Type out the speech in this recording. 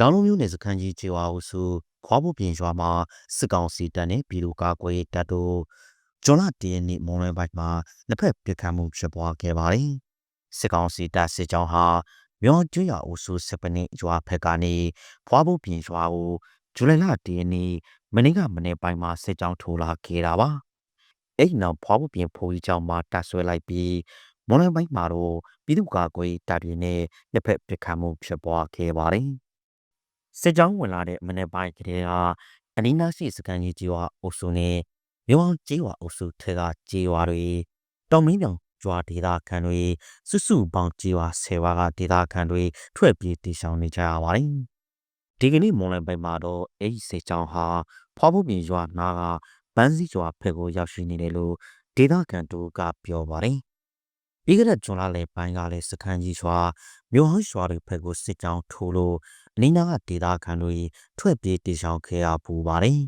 လောင်လုံးမျိုးနယ်စခန်းကြီးကျေဝါအုပ်စုခွားဖို့ပြင်ရွာမှာစစ်ကောင်စီတပ်နဲ့ပြည်သူ့ကာကွယ်ရေးတပ်တို့ဂျွန်လတရက်နေ့မွန်လွဲပိုင်းမှာလက်ဖက်ပစ်ခတ်မှုဖြစ်ပွားခဲ့ပါတယ်။စစ်ကောင်စီတပ်စစ်ကြောင်းဟာမြောင်ကျွရအုပ်စုစစ်ပနစ်ရွာဖက်ကနေခွားဖို့ပြင်ရွာကိုဇူလိုင်လတရက်နေ့မနေ့ကမနေ့ပိုင်းမှာစစ်ကြောင်းထိုးလာခဲ့တာပါ။အဲ့ဒီနောက်ခွားဖို့ပြင်ဖိုးကြီးကျောင်းမှာတပ်ဆွဲလိုက်ပြီးမွန်လွဲပိုင်းမှာတော့ပြည်သူ့ကာကွယ်ရေးတပ်တွေနဲ့လက်ဖက်ပစ်ခတ်မှုဖြစ်ပွားခဲ့ပါတယ်။ စစ်ကြောင်းဝင်လာတဲ့မနေ့ပိုင်းကတည်းကအနီးနားရှိစကန်ကြီးကျွာအုပ်စုနဲ့မြောင်ကျေးရွာအုပ်စုထဲကကျေးရွာတွေတောင်မင်းပြောင်ကျွာဒေသခံတွေစုစုပေါင်းကျေးရွာ10ရွာကဒေသခံတွေထွက်ပြေးတည်ဆောင်နေကြရပါတယ်။ဒီကနေ့မွန်လယ်ပိုင်းမှာတော့အဲ့ဒီစစ်ကြောင်းဟာဖွားဖို့ပြင်ရွာနာကပန်းစည်းရွာဖက်ကိုရောက်ရှိနေတယ်လို့ဒေသခံတို့ကပြောပါတယ်။ ပြီးခဲ့တဲ့ဂျွန်လလယ်ပိုင်းကလည်းစခန်းကြီးရွာမြို့ဟောင်းရွာတွေဖက်ကိုစစ်ကြောင်းထိုးလို့အနီးနားကဒေသခံတွေထွက်ပြေးတည်ဆောင်ခဲ့ရပူပါတယ်